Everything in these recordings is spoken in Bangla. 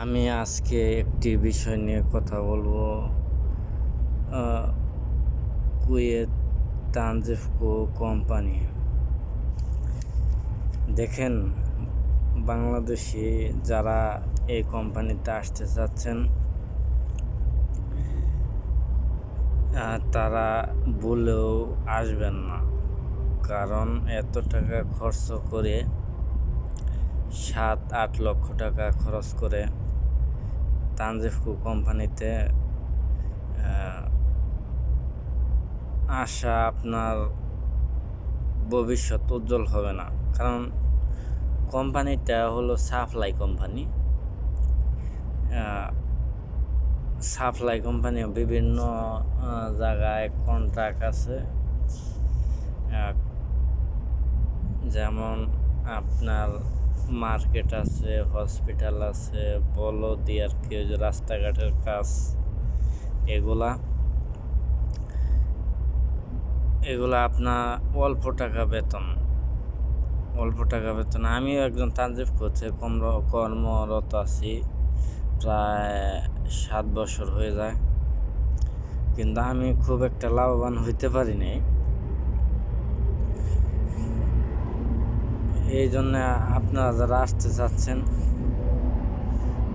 আমি আজকে একটি বিষয় নিয়ে কথা বলব। কুয়েত তানজেফকো কোম্পানি। দেখেন, বাংলাদেশি যারা এই কোম্পানিতে আসতে চাচ্ছেন তারা বলেও আসবেন না। কারণ এত টাকা খরচ করে সাত আট লক্ষ টাকা খরচ করে তানজেফকো কোম্পানিতে আসা আপনার ভবিষ্যৎ উজ্জ্বল হবে না। কারণ কোম্পানিটা হলো সাপ্লাই কোম্পানি। সাপ্লাই কোম্পানি বিভিন্ন জায়গায় কন্ট্রাক্ট আছে। যেমন আপনার মার্কেট আছে, হসপিটাল আছে বলো দিয়ে আর কি, ওই যে রাস্তাঘাটের কাজ, এগুলা। এগুলা আপনার অল্প টাকা বেতন, অল্প টাকা বেতন। আমিও একজন তানজিব করছে কর্ম কর্মরত আছি, প্রায় সাত বছর হয়ে যায়। কিন্তু আমি খুব একটা লাভবান হইতে পারি নাই। এই জন্য আপনারা যারা আসতে চাচ্ছেন,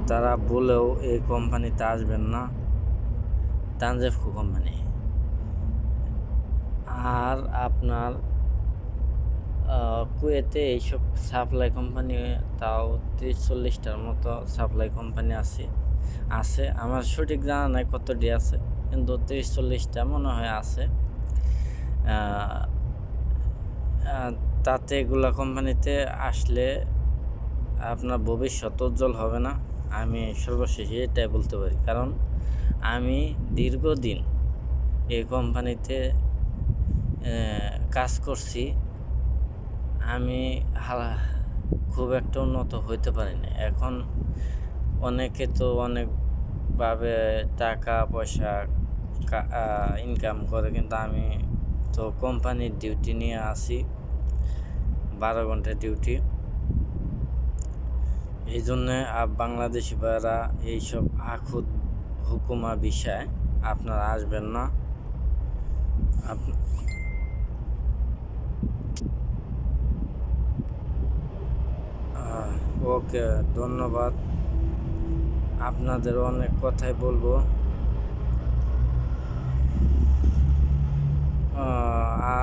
তারা বলেও এই কোম্পানিতে আসবেন না। তানজেফকো কোম্পানি। আর আপনার কুয়েতে এইসব সাপ্লাই কোম্পানি, তাও তিরিশ চল্লিশটার মতো সাপ্লাই কোম্পানি আছে আছে। আমার সঠিক জানা নাই কতটি আছে, কিন্তু তিরিশ চল্লিশটা মনে হয় আছে। তাতে এগুলা কোম্পানিতে আসলে আপনার ভবিষ্যৎ উজ্জ্বল হবে না। আমি সর্বশেষে এটাই বলতে পারি। কারণ আমি দীর্ঘদিন এই কোম্পানিতে কাজ করছি। আমি খুব একটা উন্নত হইতে পারিনি এখন অনেকে তো অনেকভাবে টাকা, পয়সা ইনকাম করে, কিন্তু আমি তো কোম্পানির ডিউটি নিয়ে আসি বারো ঘণ্টা ডিউটি এই জন্যে বাংলাদেশি ভাইরা এইসব আখুদ হুকুমা বিষয় আপনারা আসবেন না। ওকে, ধন্যবাদ। আপনাদের অনেক কথাই বলব। আর